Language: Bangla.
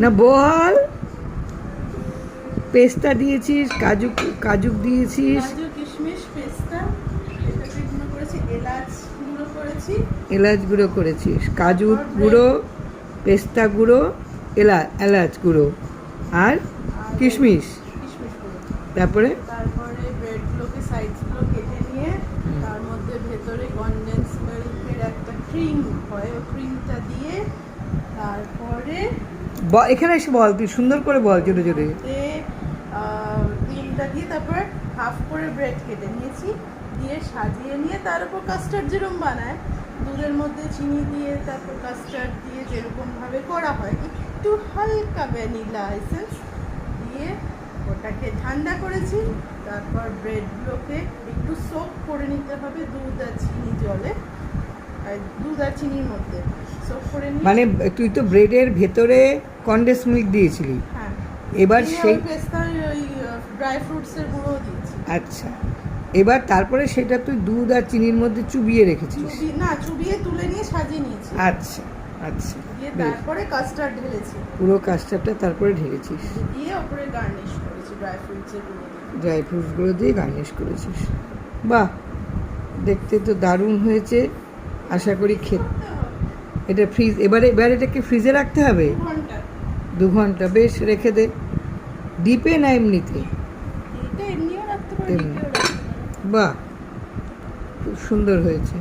না বল। পেস্তা দিয়েছিস কাজু কাজু দিয়েছিস। এলাচ গুঁড়ো করেছিস কাজু গুঁড়ো পেস্তা গুঁড়ো এলা এলাচ গুঁড়ো। আর কিশমিশ। তারপরে? তারপরে ব্রেডগুলোকে সাইডসগুলো কেটে নিয়ে তার মধ্যে ভেতরে কনডেন্স মিল্কের একটা ক্রিম হয় ওই ক্রিমটা দিয়ে তারপরে এখানে এসে বল তুই সুন্দর করে বল জোরে জোরে। ক্রিমটা দিয়ে তারপর হাফ করে ব্রেড কেটে নিয়েছি দিয়ে সাজিয়ে নিয়ে তার উপর কাস্টার্ড যেরকম বানায় দুধের মধ্যে চিনি দিয়ে তারপর কাস্টার্ড দিয়ে যেরকমভাবে করা হয় একটু হালকা ভ্যানিলা এসেন্স দিয়ে ওটাকে ঠান্ডা করেছি তারপর ব্রেডগুলোকে একটু সোপ করে নিতে হবে দুধ আর চিনি জলে। দুধ আর চিনির মধ্যে। সোপ করে নিয়ে মানে তুই তো ব্রেডের ভেতরে কন্ডেন্স মিল্ক দিয়েছিলি। হ্যাঁ। এবার সেই ওই ওই ড্রাই ফ্রুটসের গুঁড়ো দিয়েছি। আচ্ছা। এবার তারপরে সেটা তুই দুধ আর চিনির মধ্যে চুবিয়ে রেখেছিস। না চুবিয়ে তুলে নিয়ে সাজিয়ে নিয়েছি। আচ্ছা আচ্ছা। তারপরে কাস্টার্ড ঢেলেছি। পুরো কাজটাটা তারপরে ঢেলেছিস। দিয়ে ওপরে গার্নিশ করেছি ড্রাই ফ্রুটসের গুঁড়ো দিয়ে। ড্রাই ফ্রুটসগুলো দিয়ে গার্নিশ করেছিস। বাহ! দেখতে তো দারুণ হয়েছে। আশা করি খেতে এটা ফ্রিজ এবারে এবার এটাকে ফ্রিজে রাখতে হবে? দু ঘণ্টা বেশ রেখে দে। ডিপে না এমনিতে? বাহ খুব সুন্দর হয়েছে।